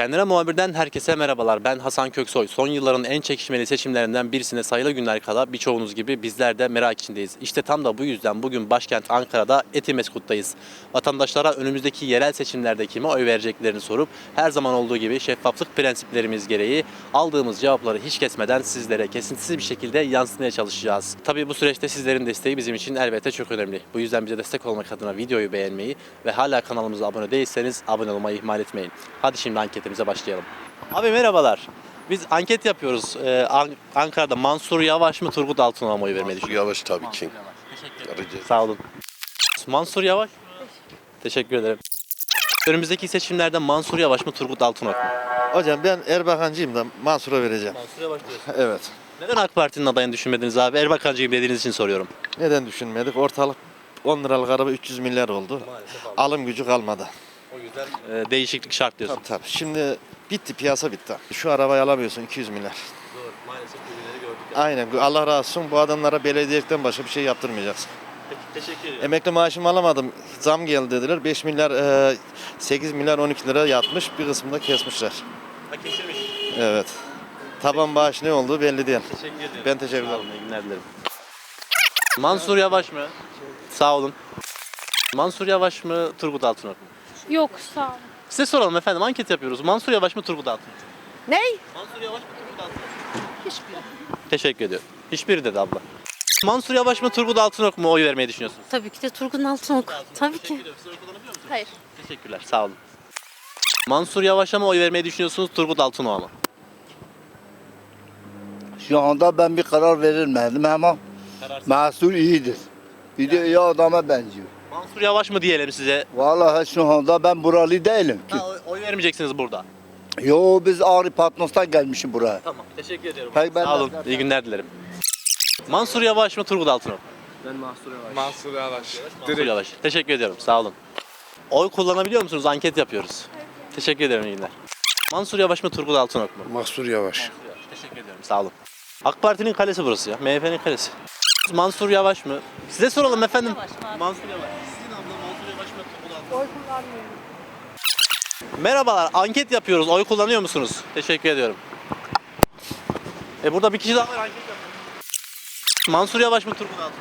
Kendine muhabirden herkese merhabalar. Ben Hasan Köksoy. Son yılların en çekişmeli seçimlerinden birisine sayılı günler kala birçoğunuz gibi bizler de merak içindeyiz. İşte tam da bu yüzden bugün başkent Ankara'da Etimeskut'tayız. Vatandaşlara önümüzdeki yerel seçimlerde kime oy vereceklerini sorup her zaman olduğu gibi şeffaflık prensiplerimiz gereği aldığımız cevapları hiç kesmeden sizlere kesintisiz bir şekilde yansıtmaya çalışacağız. Tabii bu süreçte sizlerin desteği bizim için elbette çok önemli. Bu yüzden bize destek olmak adına videoyu beğenmeyi ve hala kanalımıza abone değilseniz abone olmayı ihmal etmeyin. Hadi şimdi anketimize başlayalım. Abi merhabalar. Biz anket yapıyoruz. Ee, An- Ankara'da Mansur Yavaş mı Turgut Altınok'a mı oy vermeyi Mansur? Yavaş tabii ki. Teşekkür ederim. Sağ olun. Mansur Yavaş mı? Teşekkür ederim. Önümüzdeki seçimlerde Mansur Yavaş mı Turgut Altınok mu? Hocam ben Erbakancıyım da Mansur'a vereceğim. Mansur Yavaş diyorsun. Evet. Neden AK Parti'nin adayını düşünmediniz abi? Erbakancıyım dediğiniz için soruyorum. Neden düşünmedik? Ortalık 10 liralık araba 300 milyar oldu. Alım gücü kalmadı. Yüzden e, değişiklik şart diyorsun. Tabii tabii. Şimdi bitti piyasa bitti. Şu arabayı alamıyorsun 200 milyar. Doğru. Maalesef ürünleri gördük. Aynen. Allah razı olsun. Bu adamlara belediyelikten başka bir şey yaptırmayacaksın. Teşekkür ederim. Emekli maaşımı alamadım. Zam geldi dediler. 5 milyar, e, 8 milyar 12 lira yatmış. Bir kısmını da kesmişler. Bak kesilmiş. Evet. Taban bağış ne olduğu belli değil. Teşekkür ederim. Ben teşekkür ederim. iyi günler dilerim. Mansur Yavaş mı? Sağ olun. Mansur Yavaş mı Turgut Altınok mu? Yok sağ ol. Size soralım efendim anket yapıyoruz. Mansur Yavaş mı Turgut Altınok mu? Ney? Mansur Yavaş mı Turgut Altınok mu? Hiçbir. Teşekkür ediyorum. Hiçbiri dedi abla. Mansur Yavaş mı Turgut Altınok mu oy vermeyi düşünüyorsunuz? Tabii ki de Turgun Altınok. Tabii ki. Hayır. Teşekkürler sağ olun. Mansur Yavaş'a mı oy vermeyi düşünüyorsunuz Turgut Altınok'a mı? Şu anda ben bir karar verilmedim ama Mahsur iyidir. Bir de iyi adama benziyor. Mansur Yavaş mı diyelim size? Vallahi şu anda ben buralı değilim ki. Ha, oy, oy vermeyeceksiniz burada. Yo biz Ağrı Patnos'tan gelmişim buraya. Tamam teşekkür ediyorum. Peki, ben Sağ olun iyi günler dilerim. Mansur Yavaş mı Turgut Altınok? mu? Mansur Yavaş. Mansur Yavaş. Teşekkür ediyorum sağ olun. Oy kullanabiliyor musunuz? Anket yapıyoruz. Teşekkür ederim iyi günler. Mansur Yavaş mı Turgut Altınok mu? Mansur Yavaş. Teşekkür ediyorum sağ olun. AK Parti'nin kalesi burası ya. MHP'nin kalesi. Mansur Yavaş mı? Size soralım efendim. Mansur Yavaş. Sizin abla Mansur Yavaş mı? Oy kullanmıyorum. Merhabalar, anket yapıyoruz. Oy kullanıyor musunuz? Teşekkür ediyorum. E burada bir kişi daha var anket yapıyoruz. Mansur Yavaş mı Turgut Altınok? mu?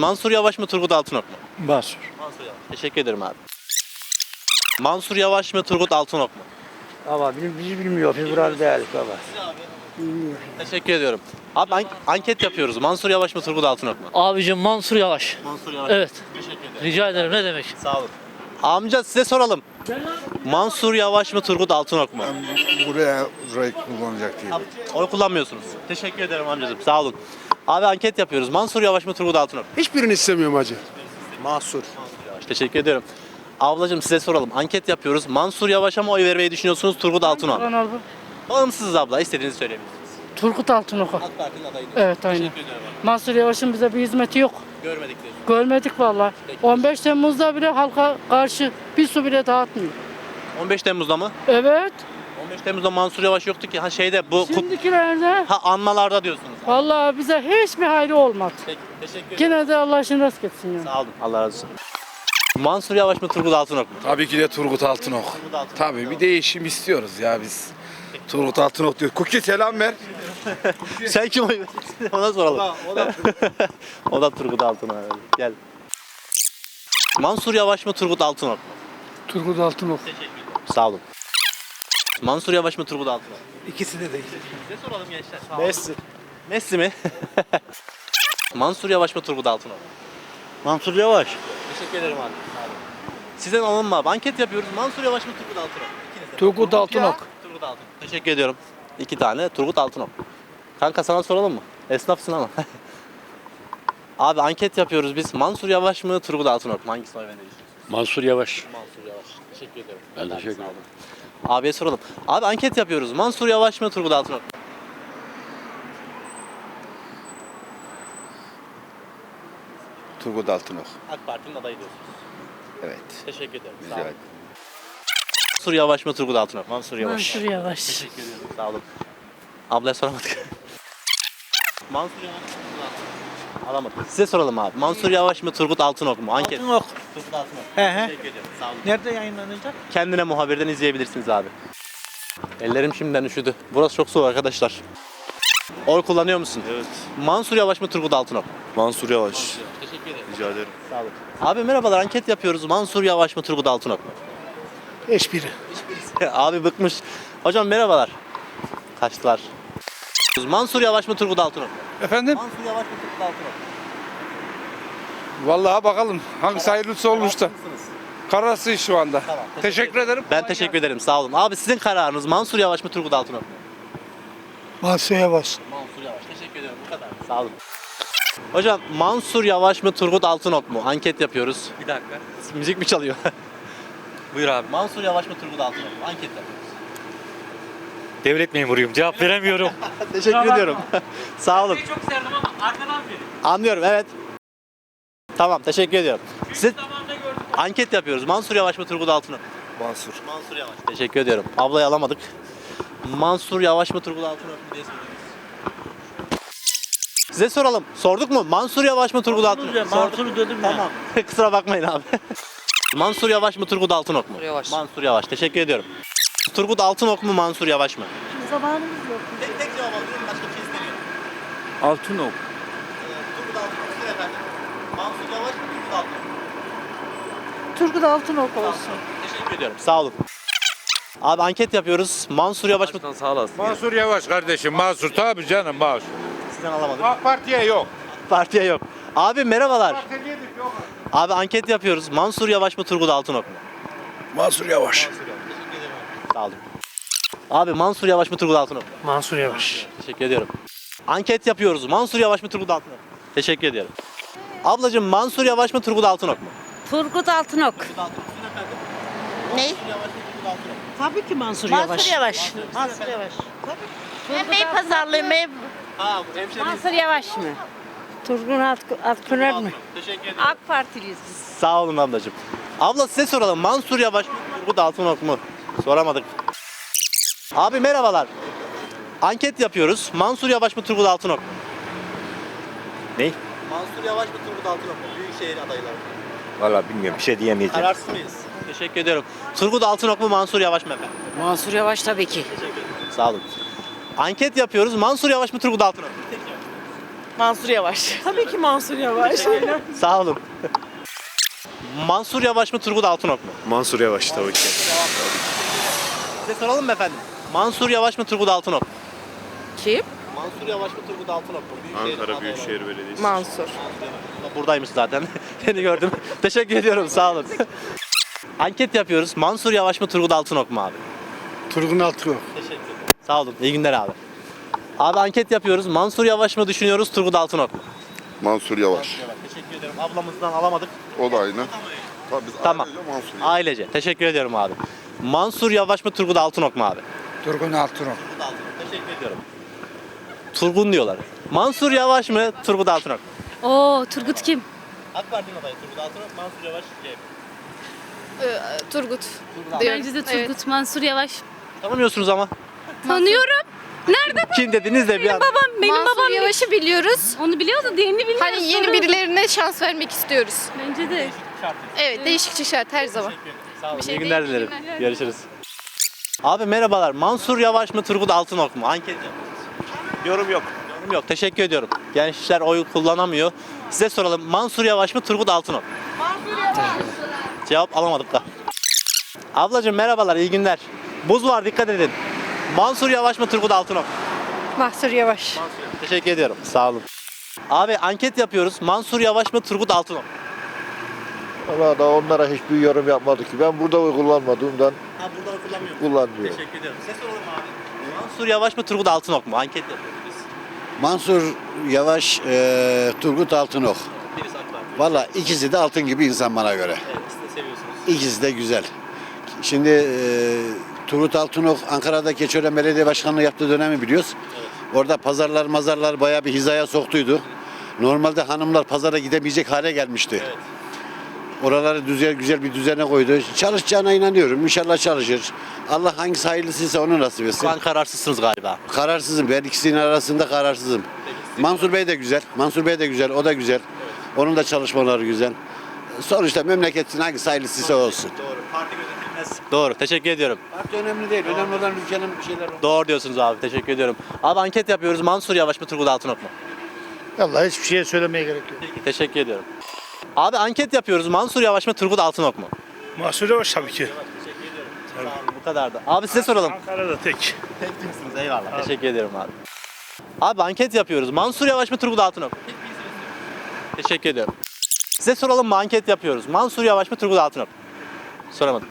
Mansur Yavaş mı Turgut Altınok mu? Mansur. Mansur Yavaş. Teşekkür ederim abi. Mansur Yavaş mı Turgut Altınok mu? Ama biz, biz bilmiyoruz. Biz burada değiliz baba. Teşekkür ediyorum. Abi an- anket yapıyoruz. Mansur Yavaş mı Turgut Altınok mu? Abicim Mansur Yavaş. Mansur Yavaş. Evet. Teşekkür ederim. Rica ederim ne demek? Sağ olun. Amca size soralım. Mansur Yavaş mı Turgut Altınok mu? Buraya burayı kullanacak değil. Oy kullanmıyorsunuz. Teşekkür ederim amcacığım. Sağ olun. Abi anket yapıyoruz. Mansur Yavaş mı Turgut Altınok mu? Hiçbirini istemiyorum hacı. Mahsur. Yavaş. Teşekkür ediyorum. Ablacığım size soralım. Anket yapıyoruz. Mansur Yavaş'a mı oy vermeyi düşünüyorsunuz Turgut Altınok? mu? Abi. Bağımsız abla. istediğinizi söyleyebilirsiniz. Turgut Altınok'a. AK Parti'nin adayı. Evet aynen. Teşekkür. Mansur Yavaş'ın bize bir hizmeti yok. Görmedik diyorsun. Görmedik vallahi. 15 Temmuz'da bile halka karşı bir su bile dağıtmıyor. 15 Temmuz'da mı? Evet. 15 Temmuz'da Mansur Yavaş yoktu ki. Ha şeyde bu kut- Şimdikilerde ha anmalarda diyorsunuz. vallahi bize hiçbir hayrı olmadı. Peki. Teşekkür ederim. Gene de Allah için rast gitsin ya. Sağ olun. Allah razı olsun. Mansur Yavaş mı Turgut Altınok mu? Tabii ki de Turgut Altınok. Turgut Altınok. Tabii bir değişim istiyoruz ya biz. Turgut Altınok diyor. Kuki selam ver. Sen kim oy vereceksin? Ona soralım. O da, Turgut Altınok. Gel. Mansur Yavaş mı Turgut Altınok? Turgut Altınok. Sağ olun. Mansur Yavaş mı Turgut Altınok? İkisi de değil. Ne soralım gençler? Messi. Messi mi? Mansur Yavaş mı Turgut Altınok? Mansur Yavaş. Teşekkür ederim abi. Sağ olun. Sizden alalım mı abi? Anket yapıyoruz. Mansur Yavaş mı Turgut Altınok? İkiniz de. Turgut Altınok. Teşekkür ediyorum. İki tane Turgut Altınok. Kanka sana soralım mı? Esnafsın ama. abi anket yapıyoruz biz. Mansur Yavaş mı Turgut Altınok mu? Hangisine oy vermeyi düşünüyorsunuz? Mansur Yavaş. Mansur Yavaş. Teşekkür ederim. Ben teşekkür olun. Abiye soralım. Abi anket yapıyoruz. Mansur Yavaş mı Turgut Altınok mu? Turgut Altınok. AK Parti'nin adayı diyorsunuz. Evet. Teşekkür ederim. Sağ Rica olun. ederim. Mansur Yavaş mı Turgut Altınok? Mansur Yavaş. Mansur Yavaş. Teşekkür ediyorum. Sağ olun. Ablaya soramadık. Mansur Yavaş mı Turgut Altınok? Alamadık. Size soralım abi. Mansur Yavaş mı Turgut Altınok mu? Anket. Altınok. Turgut Altınok. He he. Teşekkür ediyorum. Sağ olun. Nerede yayınlanacak? Kendine muhabirden izleyebilirsiniz abi. Ellerim şimdiden üşüdü. Burası çok soğuk arkadaşlar. Oy kullanıyor musun? Evet. Mansur Yavaş mı Turgut Altınok mu? Mansur Yavaş. Teşekkür ederim. Rica ederim. Sağ olun. Abi merhabalar anket yapıyoruz. Mansur Yavaş mı Turgut Altınok mu? Hiçbiri. Abi bıkmış. Hocam merhabalar. Kaçtılar. Mansur Yavaş mı Turgut Altınok mu? Efendim? Mansur Yavaş mı Turgut Altınok mu? Vallahi bakalım hangisi hayırlısı olmuş da. Kararsız şu anda. Tamam. Teşekkür ederim. Ben teşekkür ederim. Sağ olun. Abi sizin kararınız Mansur Yavaş mı Turgut Altınok mu? Mansur Yavaş. Mansur Yavaş. Teşekkür ederim. Bu kadar. Sağ olun. Hocam Mansur Yavaş mı Turgut Altınok mu? Anket yapıyoruz. Bir dakika. Müzik mi çalıyor? Buyur abi. Mansur Yavaş mı Turgut Altınok mu? Anket yapıyoruz. Devlet memuruyum. Cevap veremiyorum. Teşekkür ediyorum. Sağ olun. çok sevdim ama arkadan beri. Anlıyorum evet. Tamam teşekkür ediyorum. Size Zamanda gördüm. anket yapıyoruz. Mansur Yavaş mı Turgut Altınok mu? Mansur. Mansur Yavaş. Teşekkür ediyorum. Ablayı alamadık. Mansur Yavaş mı Turgut Altınok mu diye soruyoruz. Size soralım. Sorduk mu? Mansur Yavaş mı Turgut Altınok mu? Sorduk. Mansur dedim ya. Tamam. Kusura bakmayın abi. Mansur Yavaş mı Turgut Altınok mu? Yavaş. Mansur Yavaş. Teşekkür ediyorum. Turgut Altınok mu Mansur Yavaş mı? Zamanımız yok. Tek tek cevap alıyorum. Başka bir şey istemiyorum. Altınok. Turgut Altınok sizin efendim. Mansur Yavaş mı Turgut Altınok mu? Turgut Altınok olsun. Teşekkür ediyorum. Sağ olun. Abi anket yapıyoruz. Mansur Yavaş mı? Sağ olasın. Mansur Yavaş kardeşim. Mansur tabii canım Mansur. Sizden alamadık. AK Parti'ye yok. Partiye yok. Abi merhabalar. Abi anket yapıyoruz. Mansur Yavaş mı Turgut Altınok mu? Mansur Yavaş. Sağ olun. Abi Mansur Yavaş mı Turgut Altınok mu? Mansur Yavaş. Teşekkür ediyorum. Anket yapıyoruz. Mansur Yavaş mı Turgut Altınok mu? Teşekkür ediyorum. Ablacığım Mansur Yavaş mı Turgut Altınok mu? Turgut Altınok. Ne? Tabii ki Mansur, Mansur Yavaş. Mansur Yavaş. Ben bey pazarlıyım. Ben... Ha, hemşerim. Mansur Yavaş mı? Turgut Altınok mu? Teşekkür ederim. AK Partiliyiz biz. Sağ olun ablacığım. Abla size soralım. Mansur Yavaş mı Turgut Altınok mu? Soramadık. Abi merhabalar. Anket yapıyoruz. Mansur Yavaş mı Turgut Altınok mu? Ne? Mansur Yavaş mı Turgut Altınok mu? Büyükşehir adayları. Valla bilmiyorum bir şey diyemeyeceğim. Kararsız mıyız? Teşekkür ediyorum. Turgut Altınok mu Mansur Yavaş mı efendim? Mansur Yavaş tabii ki. Sağ olun. Anket yapıyoruz. Mansur Yavaş mı Turgut Altınok mu? Mansur Yavaş. Tabii ki Mansur Yavaş. Sağ olun. Mansur Yavaş mı Turgut Altınok mu? Mansur Yavaş tabii ki. Size soralım mı efendim? Mansur Yavaş mı Turgut Altınok mu? Kim? Mansur Yavaş mı Turgut Altınok mu? Büyükşehir Ankara adayları. Büyükşehir Belediyesi. Mansur. Buradaymış zaten. Seni gördüm. Teşekkür ediyorum. Sağ olun. Anket yapıyoruz. Mansur Yavaş mı Turgut Altınok mu abi? Turgun Altınok. Teşekkür ederim. Sağ olun. İyi günler abi. Abi anket yapıyoruz. Mansur Yavaş mı düşünüyoruz Turgut Altınok mu? Mansur Yavaş. Teşekkür ederim. Ablamızdan alamadık. O da aynı. Tabii biz Tamam. ailece Mansur Yavaş. Ailece. Teşekkür ediyorum abi. Mansur Yavaş mı Turgut Altınok mu abi? Turgun Altınok. Turgut Altınok. Teşekkür ediyorum. Turgun diyorlar. Mansur Yavaş mı Turgut Altınok? Oo Turgut kim? AK Parti'nin adayı Turgut Altınok, Mansur Yavaş CHP. Turgut. Bence de Turgut. Mansur Yavaş. Tanımıyorsunuz ama. Tanıyorum. Nerede? Kim dediniz de bir an. Babam, benim Mansur babam. Yavaş'ı biliyoruz. Onu biliyor da diğerini bilmiyoruz. Hani yeni Sorun. birilerine şans vermek istiyoruz. Bence de. Evet, değişikçe şart her zaman. Sağ olun. Bir şey İyi günler dilerim. günler. Görüşürüz. Abi merhabalar. Mansur Yavaş mı Turgut Altınok mu? Anket. Yorum yok. Yorum yok. Teşekkür ediyorum. Gençler oy kullanamıyor. Size soralım. Mansur Yavaş mı Turgut Altınok? mu? Cevap alamadık da. Ablacığım merhabalar. iyi günler. Buz var dikkat edin. Mansur Yavaş mı Turgut Altınok? mu? Mansur Yavaş. Teşekkür ediyorum. Sağ olun. Abi anket yapıyoruz. Mansur Yavaş mı Turgut Altınok? Valla da onlara hiçbir yorum yapmadık ki. Ben burada kullanmadığımdan Ha burada kullanmıyorum. kullanmıyorum. Teşekkür ederim. Size soralım abi. Mansur Yavaş mı Turgut Altınok mu? Anket yapıyoruz biz. Mansur Yavaş, e, Turgut Altınok. Birisi AK Parti. Valla ikisi de altın gibi insan bana göre. Evet, siz de seviyorsunuz. İkisi de güzel. Şimdi e, Turgut Altınok Ankara'da Keçiören Belediye Başkanlığı yaptığı dönemi biliyoruz. Orada pazarlar mazarlar bayağı bir hizaya soktuydu. Normalde hanımlar pazara gidemeyecek hale gelmişti. Evet. Oraları güzel güzel bir düzene koydu. Çalışacağına inanıyorum. İnşallah çalışır. Allah hangisi hayırlısıysa onu nasip etsin. Şu an kararsızsınız galiba. Kararsızım. Ben ikisinin arasında kararsızım. Peki Mansur Bey de güzel. Mansur Bey de güzel. O da güzel. Onun da çalışmaları güzel. Sonuçta memleketin hangisi hayırlısı olsun. Doğru. Parti gözetilmez. Doğru. Teşekkür ediyorum. Parti önemli değil. Önemli olan ülkenin bir şeyler Doğru diyorsunuz abi. Teşekkür ediyorum. Abi anket yapıyoruz. Mansur Yavaş mı Turgut Altınok mu? Vallahi hiçbir şeye söylemeye gerek yok. Peki, teşekkür ediyorum. Abi anket yapıyoruz. Mansur Yavaş mı Turgut Altınok mu? Mahsur Yavaş tabii ki. Bu kadar da. Abi size soralım. Ankara'da tek. Tek diyorsunuz. Eyvallah. Teşekkür ediyorum abi. Abi anket yapıyoruz. Mansur Yavaş mı Turgut Altınok mu? Teşekkür ediyorum. Size soralım mı? Anket yapıyoruz. Mansur Yavaş mı Turgut Altınok mu? Soramadım.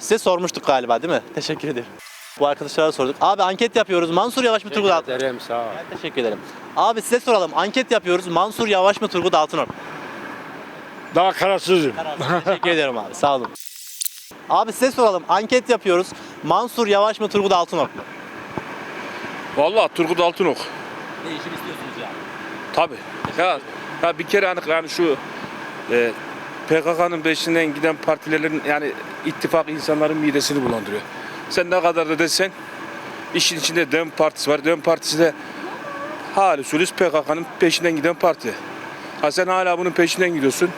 Size sormuştuk galiba değil mi? Teşekkür ederim. Bu arkadaşlara sorduk. Abi anket yapıyoruz. Mansur Yavaş mı Turgut Altınok? Ederim sağ ol. Ben teşekkür ederim. Abi size soralım. Anket yapıyoruz. Mansur Yavaş mı Turgut Altınok mu? Daha kararsızım. Teşekkür ederim abi. Sağ olun. Abi size soralım. Anket yapıyoruz. Mansur Yavaş mı Turgut Altınok mu? Vallahi Turgut Altınok. Değişim istiyorsunuz yani. Tabii. Ya, ya bir kere hani yani şu e, PKK'nın peşinden giden partilerin yani ittifak insanların midesini bulandırıyor. Sen ne kadar da desen işin içinde Dem Partisi var. Dem Partisi de hali sülüs PKK'nın peşinden giden parti. Ha sen hala bunun peşinden gidiyorsun.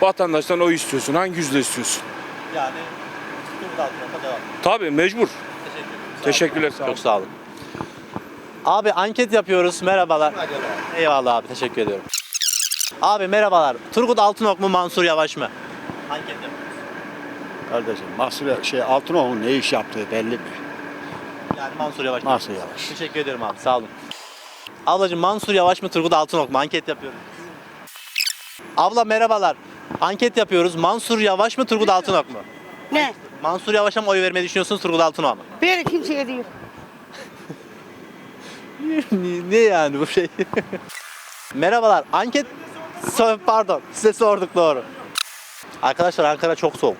Vatandaştan oy istiyorsun. Hangi yüzde istiyorsun? Yani. Tabii mecbur. Teşekkürler. Sağ olun. Çok sağ olun. Abi anket yapıyoruz. Merhabalar. Eyvallah abi. Teşekkür ediyorum. Abi merhabalar. Turgut Altınok mu Mansur Yavaş mı? Anket yapıyoruz. Kardeşim Mahsur şey Altınok'un ne iş yaptığı belli mi? Yani Mansur Yavaş. Mansur Yavaş. Teşekkür ederim abi. Sağ olun. Ablacığım Mansur Yavaş mı Turgut Altınok mu? Anket yapıyoruz. Abla merhabalar. Anket yapıyoruz. Mansur Yavaş mı Turgut Altınok mu? Ne? Mansur Yavaş'a mı oy vermeyi düşünüyorsunuz Turgut Altınok'a mı? Bir kimseye değil. ne yani bu şey? Merhabalar. Anket So- pardon. Size sorduk doğru. Arkadaşlar Ankara çok soğuk.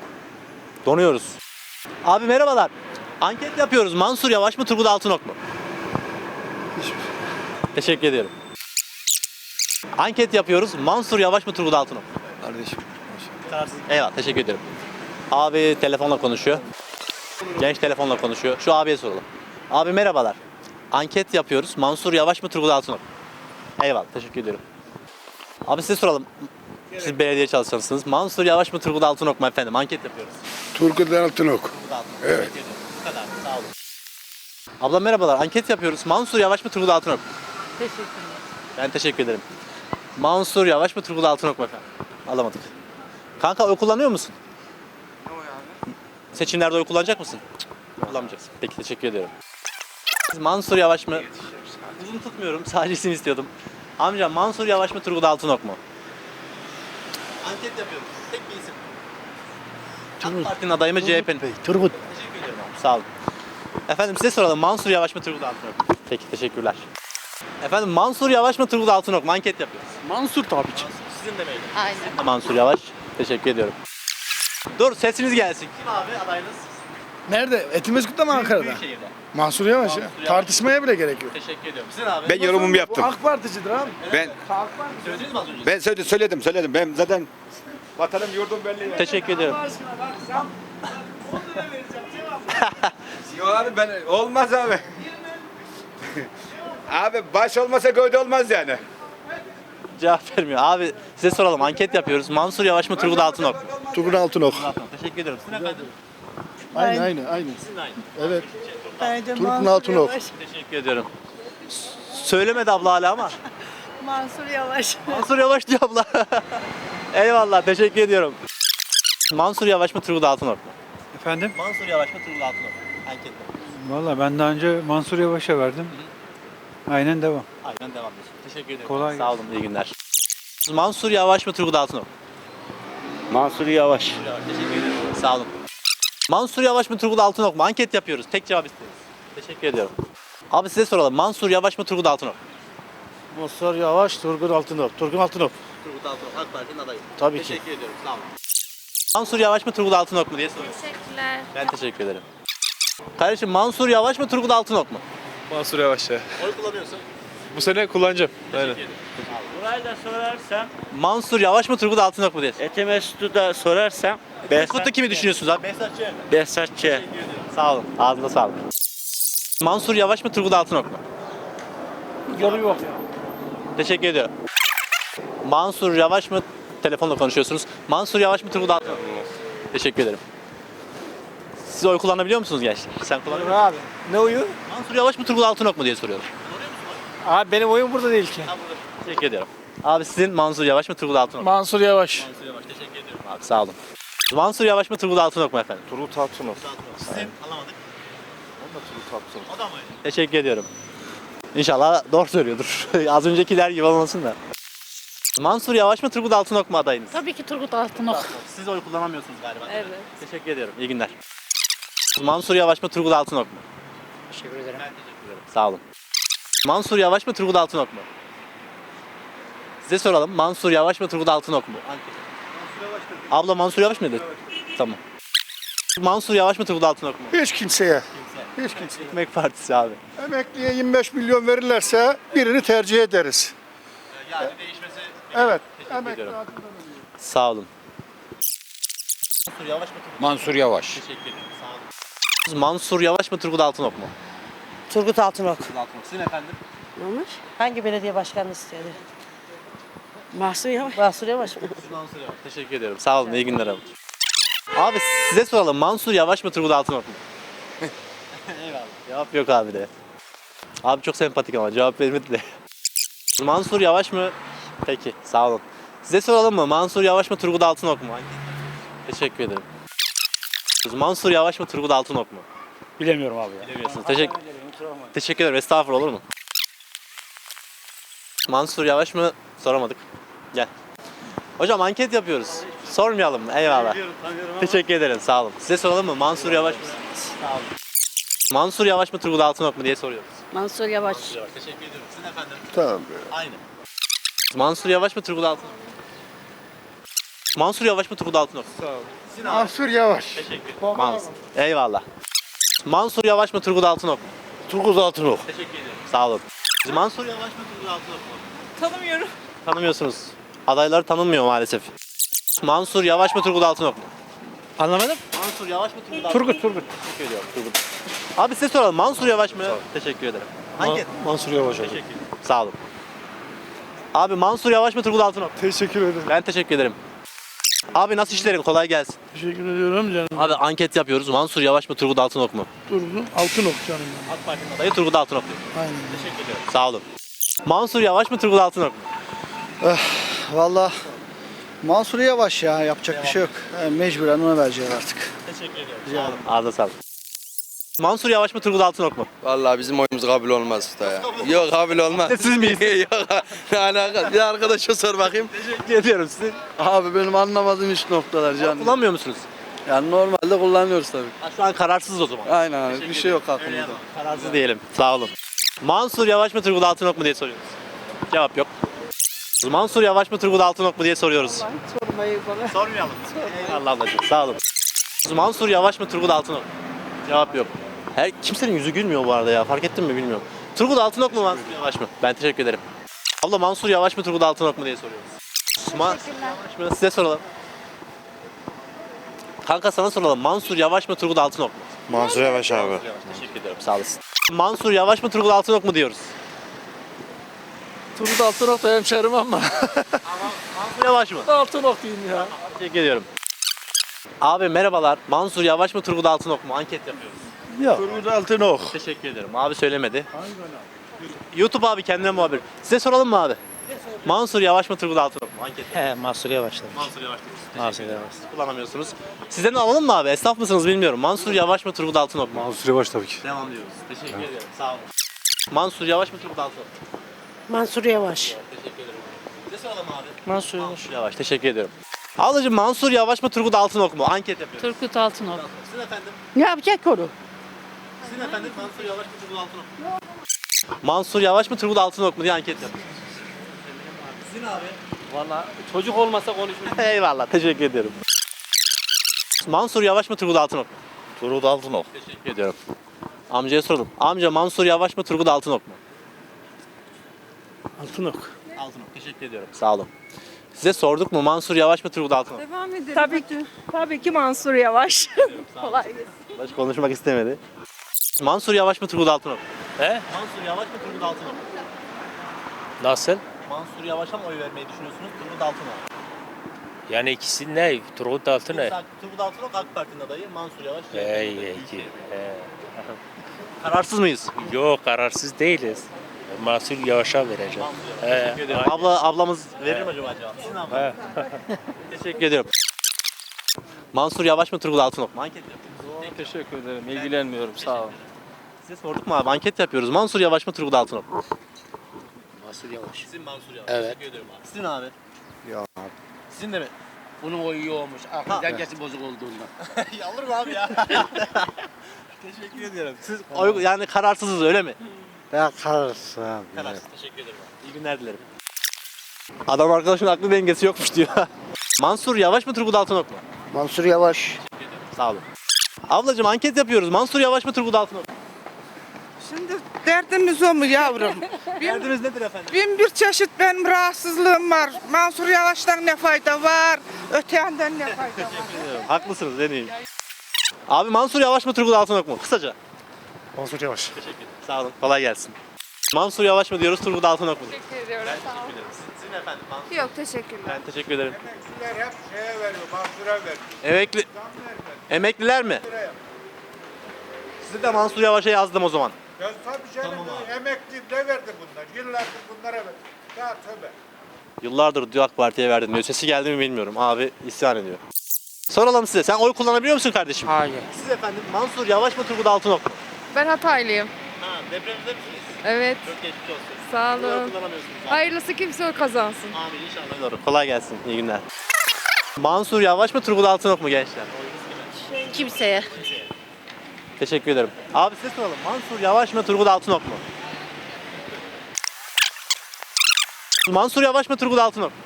Donuyoruz. Abi merhabalar. Anket yapıyoruz. Mansur Yavaş mı Turgut Altınok mu? Teşekkür ediyorum. Anket yapıyoruz. Mansur Yavaş mı Turgut Altınok? Kardeşim. Kararsız. Eyvallah teşekkür ederim. Abi telefonla konuşuyor. Genç telefonla konuşuyor. Şu abiye soralım. Abi merhabalar. Anket yapıyoruz. Mansur Yavaş mı Turgut Altınok? Eyvallah teşekkür ediyorum. Abi size soralım. Siz belediye çalışansınız. Mansur Yavaş mı Turgut Altınok mu efendim? Anket yapıyoruz. Turgut Altınok. Turgut Altınok. Evet. Teşekkür. Bu kadar. Sağ olun. Abla merhabalar. Anket yapıyoruz. Mansur Yavaş mı Turgut Altınok? mu? Teşekkürler. Ben teşekkür ederim. Mansur Yavaş mı Turgut Altınok mu efendim? Alamadık. Kanka oy kullanıyor musun? Seçimlerde oy kullanacak mısın? Kullanmayacaksın. Peki teşekkür ediyorum. Mansur Yavaş mı? Uzun tutmuyorum. Sadece isim istiyordum. Amca Mansur Yavaş mı Turgut Altınok mu? Anket yapıyorum. Tek bir isim. AK Parti'nin adayı mı CHP'nin? Turgut. Teşekkür ediyorum abi. Sağ olun. Efendim size soralım. Mansur Yavaş mı Turgut Altınok mu? Peki teşekkürler. Efendim Mansur Yavaş mı Turgut Altınok mu? Anket yapıyoruz. Mansur tabii ki. Sizin de. Aynen. Mansur Yavaş. Teşekkür ediyorum. Dur sesiniz gelsin. Kim abi adayınız? Nerede? Etimeskut'ta mı Ankara'da? Büyükşehir'de. Mansur Yavaş ya. Yavaş. Tartışmaya bile gerek yok. Teşekkür ediyorum. Sizin abi. Ben yorumumu yaptım. AK Particidir abi. Ben Söylediniz mi az önce? ben söyledim söyledim söyledim. Ben zaten vatanım yurdum belli. Teşekkür ediyorum. Yok abi ben olmaz abi. abi baş olmasa gövde olmaz yani. Cevap vermiyor. Abi size soralım. Anket yapıyoruz. Mansur Yavaş mı Turgut Altınok? mu? Turgut Altınok. Teşekkür ediyorum. Sizin efendim? Aynı aynı aynı. Sizin de aynı. Evet. Bence Turgut Altınok. Teşekkür ediyorum. S- Söylemedi abla hala ama. Mansur Yavaş. Mansur Yavaş diyor abla. Eyvallah. Teşekkür ediyorum. Mansur Yavaş mı Turgut Altınok? mu? Efendim? Mansur Yavaş mı Turgut Altınok? mu? Anket. Valla ben daha önce Mansur Yavaş'a verdim. Aynen devam. Aynen devam ediyorsun. Teşekkür ederim. Kolay Sağ olun. İyi günler. Mansur Yavaş mı Turgut Altınok? mu? Mansur Yavaş. Teşekkür ederim. Sağ olun. Mansur Yavaş mı Turgut Altınok mu? Anket yapıyoruz. Tek cevap istiyoruz. Teşekkür ediyorum. Abi size soralım. Mansur Yavaş mı Turgut Altınok? mu? Mansur Yavaş, Turgut Altınok. Turgut Altınok. Turgut Altınok AK Parti'nin adayı. Tabii ki. Teşekkür ediyorum. Sağ olun. Mansur Yavaş mı Turgut Altınok mu diye soruyorum. Teşekkürler. Ben teşekkür ederim. Kardeşim Mansur Yavaş mı Turgut Altınok mu? Mansur Yavaş ya. Oy kullanıyorsun. Bu sene kullanacağım. Aynen. Burayı da sorarsam, Mansur Yavaş mı Turgut Altınok mu diye. Etimesut'u da sorarsam Beskut'ta kimi düşünüyorsunuz abi? Behzat Ç. Behzatçı. Sağ olun. Ağzına sağlık. Mansur Yavaş mı Turgut Altınok mu? Yolu yok. Teşekkür ediyorum. Mansur Yavaş mı? Telefonla konuşuyorsunuz. Mansur Yavaş mı Turgut Altınok mu? Teşekkür ederim. Siz oy kullanabiliyor musunuz gençler? Sen kullanıyor musun? Abi ne oyu? Mansur Yavaş mı Turgut Altınok mu diye soruyorum. Abi benim oyum burada değil ki. Teşekkür ediyorum. Abi sizin Mansur Yavaş mı Turgut Altınok mu? Mansur Yavaş. Mansur Yavaş teşekkür ediyorum abi sağ olun. Mansur Yavaş mı Turgut Altınok mu efendim? Turgut Altınok. Sizin alamadık. Turgut Altınok. O da mı? Teşekkür ediyorum. İnşallah doğru söylüyordur. Az öncekiler gibi olmasın da. Mansur Yavaş mı Turgut Altınok mu adayınız? Tabii ki Turgut Altınok. Siz oy kullanamıyorsunuz galiba. Evet. Teşekkür ediyorum. İyi günler. Mansur Yavaş mı Turgut Altınok mu? Teşekkür ederim. Ben teşekkür ederim. Sağ olun. Mansur Yavaş mı Turgut Altınok mu? Size soralım. Mansur Yavaş mı Turgut Altınok mu? Abla Mansur Yavaş mı dedi? Tamam. Mansur Yavaş mı Turgut Altınok mu? Hiç kimseye. Hiç kimseye. Ekmek Partisi abi. Emekliye 25 milyon verirlerse birini tercih ederiz. Yani değişmesi Evet. Teşekkür ediyorum. Sağ olun. Mansur Yavaş mı Turgut Mansur Yavaş. Teşekkür ederim. Sağ olun. Mansur Yavaş mı Turgut Altınok mu? Turgut Altınok. Turgut Altınok. Sizin efendim? Ne olmuş? Hangi belediye başkanı istiyordu? Mansur Yavaş. Mansur Yavaş mı? Mansur Yavaş. Teşekkür ediyorum. Sağ olun. İyi günler abi. Abi size soralım. Mansur Yavaş mı Turgut Altınok mu? Eyvallah. Cevap yok abi de. Abi çok sempatik ama cevap vermedi de. Mansur Yavaş mı? Peki. Sağ olun. Size soralım mı? Mansur Yavaş mı Turgut Altınok mu? Teşekkür ederim. Mansur Yavaş mı Turgut Altınok mu? Bilemiyorum abi ya. Bilemiyorsunuz. Teşekkür, teşekkür ederim. Estağfurullah olur mu? Mansur Yavaş mı? Soramadık. Gel. Hocam anket yapıyoruz. Sormayalım mı? Eyvallah. Teşekkür ederim. Sağ olun. Size soralım mı? Mansur Yavaş mı? Sağ olun. Mansur Yavaş mı Turgut Altınok mu diye soruyoruz. Mansur Yavaş. Yavaş. Teşekkür ediyorum. Sizin efendim? Tamam. Aynı. Mansur Yavaş mı Turgut Altınok mu? Mansur Yavaş mı Turgut Altınok mu? Sağ olun. Sizin abi. Mansur Yavaş. Teşekkür ederim. Mansur. Eyvallah. Mansur Yavaş mı Turgut Altınok mu? Turgut Altınok. Teşekkür ederim. Sağ olun. Mansur Yavaş mı Turgut Altınok mu? Tanımıyorum. Tanımıyorsunuz. Adaylar tanınmıyor maalesef. Mansur Yavaş mı Turgut Altınok mu? Anlamadım. Mansur Yavaş mı Turgut Altınok mu? Turgut, Turgut. Teşekkür ediyorum. Turgut. Abi size soralım. Mansur Yavaş mı? Teşekkür ederim. Hangi? Mansur Yavaş Teşekkür ederim. Sağ olun. Abi Mansur Yavaş mı Turgut Altınok? mu? Teşekkür ederim. Ben teşekkür ederim. Abi nasıl işlerin? Kolay gelsin. Teşekkür ediyorum canım. Abi anket yapıyoruz. Mansur Yavaş mı Turgut Altınok mu? Turgut Altınok canım. AK Parti'nin adayı Turgut Altınok diyor. Aynen. Teşekkür ediyorum. Sağ olun. Mansur Yavaş mı Turgut Altınok mu? Valla Mansur Yavaş ya yapacak bir şey yok. mecburen ona vereceğiz artık. Teşekkür ediyorum. Sağ olun. Ağzına sağlık. Mansur Yavaş mı Turgut Altınok mu? Vallahi bizim oyumuz kabul olmaz usta ya. Yok kabul olmaz. Siz miyiz? Yok ne alaka? Bir arkadaşa sor bakayım. Teşekkür ediyorum. Sizin Abi benim anlamadığım iş noktalar canım. kullanmıyor musunuz? Yani normalde kullanıyoruz tabii. Ha, şu an kararsızız o zaman. Aynen abi. Bir şey yok aklımda. Kararsız diyelim. Sağ olun. Mansur Yavaş mı Turgut Altınok mu diye soruyoruz. Cevap yok. Mansur Yavaş mı Turgut Altınok mu diye soruyoruz. Sormayı bana. Sormayalım. Allah ablacığım sağ olun. Mansur Yavaş mı Turgut Altınok mu? Cevap yok. Her kimsenin yüzü gülmüyor bu arada ya. Fark ettin mi bilmiyorum. Turgut Altınok mu Mansur Yavaş mı? Ben teşekkür ederim. Abla Mansur Yavaş mı Turgut Altınok mu diye soruyoruz. Mansur Yavaş mı? Size soralım. Kanka sana soralım. Mansur Yavaş mı Turgut Altınok mu? Mansur Yavaş abi. Teşekkür ederim. Sağ olasın. Mansur Yavaş mı Turgut Altınok mu diyoruz? Turgut Altınok da hemşerim ama. Mansur Yavaş mı? Altınok diyeyim ya. Teşekkür ediyorum. Abi merhabalar. Mansur Yavaş mı Turgut Altınok mu? Anket yapıyoruz. Turgut Altınok. Teşekkür ederim. Abi söylemedi. YouTube abi kendine muhabir. Size soralım mı abi? Mansur Yavaş mı Turgut Altınok mu? Anket. He Mansur Yavaş Mansur Yavaş diyoruz. Mansur Yavaş. Kullanamıyorsunuz. Sizden de alalım mı abi? Esnaf mısınız bilmiyorum. Mansur Yavaş mı Turgut Altınok mu? Mansur Yavaş tabii ki. Devam diyoruz. Teşekkür ederim. Sağ olun. Mansur Yavaş mı Turgut Altınok mu? Mansur Yavaş. Teşekkür ederim. Size soralım abi. Mansur Yavaş. Mansur Yavaş. Teşekkür ediyorum. Ablacığım Mansur Yavaş mı Turgut Altınok mu? Anket yapıyoruz. Turgut Altınok. Sizin efendim? Ne yapacak onu? Sizin efendim Mansur Yavaş mı Turgut Altınok mu? Mansur Yavaş mı Turgut Altınok mu diye anket yapıyoruz. Sizin abi? Valla çocuk olmasa konuşmayız. Eyvallah. Teşekkür ediyorum. Mansur Yavaş mı Turgut Altınok mu? Turgut Altınok. Teşekkür ediyorum. Amcaya soralım. Amca Mansur Yavaş mı Turgut Altınok mu? Altınok. Altınok. Teşekkür ediyorum. Sağ olun. Size sorduk mu Mansur Yavaş mı Turgut Altınok? mu? Tabii ki. Tabii ki Mansur Yavaş. Kolay gelsin. Baş konuşmak istemedi. Mansur Yavaş mı Turgut Altınok? He? Mansur Yavaş mı Turgut Altınok? Nasıl? Mansur Yavaş'a mı oy vermeyi düşünüyorsunuz? Turgut Altınok. Yani ikisi ne? Turgut altı ne? Turgut Altınok AK Parti'nin adayı, Mansur Yavaş. Ey, ey, ey. Kararsız mıyız? Yok kararsız değiliz. Mansur Yavaş'a vereceğim. He, Teşekkür ederim. Abla, ablamız verir mi acaba cevap? Sizin abla. he. Teşekkür ediyorum. Mansur Yavaş mı Turgut Altınok mu? Anket yapıyoruz. Teşekkür ederim. İlgilenmiyorum. Sağ olun. Size sorduk mu abi? Anket yapıyoruz. Mansur Yavaş mı Turgut Altınok mu? Mansur Yavaş. Sizin Mansur Yavaş. Evet. Teşekkür ediyorum abi. Sizin abi. Ya Sizin de mi? Bunun oyu iyi olmuş. Aklı dengesi bozuk olduğundan. ya olur mu abi ya? Teşekkür ediyorum. Siz oy, yani kararsızız öyle mi? Ya kararsız abi. Kararsız. Teşekkür ederim abi. İyi günler dilerim. Adam arkadaşın aklı dengesi yokmuş diyor. Mansur Yavaş mı Turgut Altınok mu? Mansur Yavaş. Sağ olun. Ablacığım anket yapıyoruz. Mansur Yavaş mı Turgut Altınok mu? Şimdi derdimiz o mu yavrum? Derdiniz nedir efendim? Bin bir çeşit benim rahatsızlığım var. Mansur Yavaş'tan ne fayda var? Öte yandan ne fayda var? Haklısınız en iyi. Abi Mansur Yavaş mı Turgut Altınok mu? Kısaca. Mansur Yavaş. Teşekkür ederim. Sağ olun. Kolay gelsin. Mansur Yavaş mı diyoruz Turgut Altınok mu? Teşekkür ediyorum. Sağ olun. Sizin efendim Mansur. Yok teşekkürler. Ben teşekkür ederim. Emekliler hep şeye veriyor, Mansur'a veriyor. Emekli emekliler mi? Sizi de Mansur Yavaş'a yazdım o zaman. Ya tabii canım emekli ne verdi bunlar? Yıllardır bunlara verdi. Ya tövbe. Yıllardır diyor AK Parti'ye verdim diyor. Sesi geldi mi bilmiyorum. Abi isyan ediyor. Soralım size. Sen oy kullanabiliyor musun kardeşim? Hayır. Siz efendim Mansur Yavaş mı Turgut Altınok mu? Ben Hataylıyım. Ha depremde misiniz? Evet. Çok geçmiş olsun. Sağ olun. kullanamıyorsunuz. Hayırlısı kimse o kazansın. Amin inşallah. Doğru. Kolay gelsin. İyi günler. Mansur Yavaş mı Turgut Altınok mu gençler? Kimseye. Teşekkür ederim. Abi size soralım. Mansur Yavaş mı Turgut Altınok mu? Mansur Yavaş mı Turgut Altınok? mu?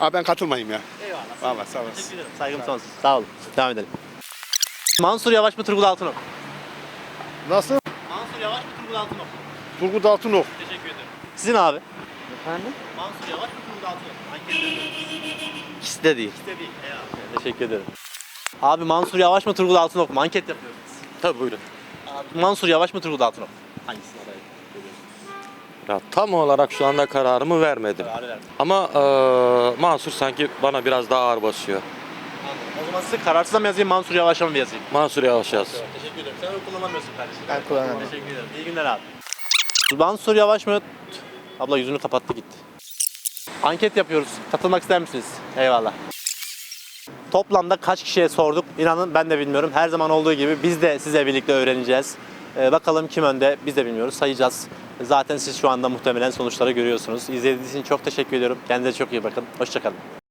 Abi ben katılmayayım ya. Eyvallah. Valla sağ olasın. Teşekkür ederim. Saygım sonsuz. Sağ olun. Devam edelim. Mansur Yavaş mı Turgut Altınok? mu? Nasıl? Yavaş mı Turgut Altınok? Turgut Altınok. Teşekkür ederim. Sizin abi? Efendim? Mansur Yavaş mı Turgut Altınok? mu? Anket yapıyoruz. İkisi de değil. İşte değil. Eyvallah. Teşekkür ederim. Abi Mansur Yavaş mı Turgut Altınok mu? Anket yapıyoruz. Tabii buyurun. Abi Mansur Yavaş mı Turgut Altınok? Hangisini adayı? Ya, tam olarak şu anda kararımı vermedim. Kararı verdim. Ama eee, Mansur sanki bana biraz daha ağır basıyor. Anladım. O zaman size kararsıza mı yazayım Mansur Yavaş'a mı yazayım? Mansur Yavaş yaz. Teşekkür ederim. Sen oy kullanamıyorsun kardeşim. Ben kullanamıyorum. Teşekkür ederim. İyi günler abi. Mansur Yavaş mı? Abla yüzünü kapattı gitti. Anket yapıyoruz. Katılmak ister misiniz? Eyvallah. Toplamda kaç kişiye sorduk? İnanın ben de bilmiyorum. Her zaman olduğu gibi biz de size birlikte öğreneceğiz. Ee, bakalım kim önde biz de bilmiyoruz. Sayacağız. Zaten siz şu anda muhtemelen sonuçları görüyorsunuz. İzlediğiniz için çok teşekkür ediyorum. Kendinize çok iyi bakın. Hoşçakalın.